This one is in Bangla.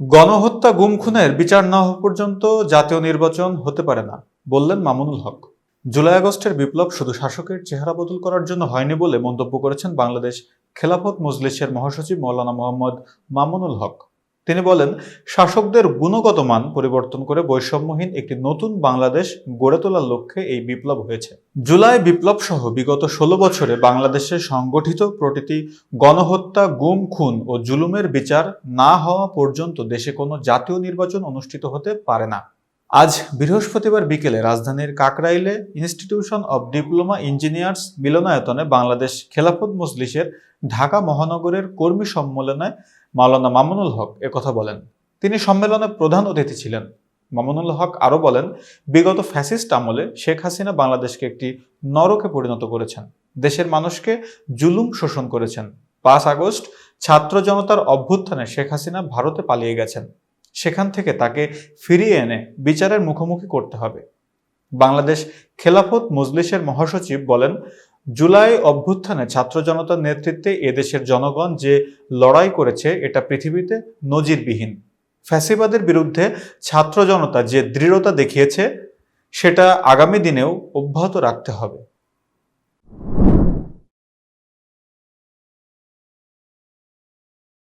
গণহত্যা গুম খুনের বিচার না হওয়া পর্যন্ত জাতীয় নির্বাচন হতে পারে না, বললেন মামুনুল হক। জুলাই আগস্টের বিপ্লব শুধু শাসকের চেহারা বদল করার জন্য হয়নি বলে মন্তব্য করেছেন বাংলাদেশ খেলাফত মজলিসের মহাসচিব মৌলানা মোহাম্মদ মামুনুল হক। তিনি বলেন, শাসকদের গুণগত মান পরিবর্তন করে বৈষম্যহীন একটি নতুন বাংলাদেশ গড়ে তোলার লক্ষ্যে এই বিপ্লব হয়েছে। জুলাই বিপ্লব সহ বিগত ষোলো বছরে বাংলাদেশে সংগঠিত প্রতিটি গণহত্যা, গুম, খুন ও জুলুমের বিচার না হওয়া পর্যন্ত দেশে কোনো জাতীয় নির্বাচন অনুষ্ঠিত হতে পারে না। আজ বৃহস্পতিবার বিকেলে রাজধানীর কাকরাইলে ইনস্টিটিউশন অব ডিপ্লোমা ইঞ্জিনিয়ার্স মিলনায়তনে বাংলাদেশ খেলাফত মজলিসের ঢাকা মহানগরের কর্মী সম্মেলনে মাওলানা মামুনুল হক একথা বলেন। তিনি সম্মেলনে প্রধান অতিথি ছিলেন। মামুনুল হক আরও বলেন, বিগত ফ্যাসিস্ট আমলে শেখ হাসিনা বাংলাদেশকে একটি নরকে পরিণত করেছেন। দেশের মানুষকে জুলুম শোষণ করেছেন। পাঁচ আগস্ট ছাত্র জনতার অভ্যুত্থানে শেখ হাসিনা ভারতে পালিয়ে গেছেন। সেখান থেকে তাকে ফিরিয়ে এনে বিচারের মুখোমুখি করতে হবে। বাংলাদেশ খেলাফত মজলিসের মহাসচিব বলেন, জুলাই অভ্যুত্থানে ছাত্র জনতার নেতৃত্বে এদেশের জনগণ যে লড়াই করেছে, এটা পৃথিবীতে নজিরবিহীন। ফ্যাসিবাদের বিরুদ্ধে ছাত্র জনতা যে দৃঢ়তা দেখিয়েছে, সেটা আগামী দিনেও অব্যাহত রাখতে হবে।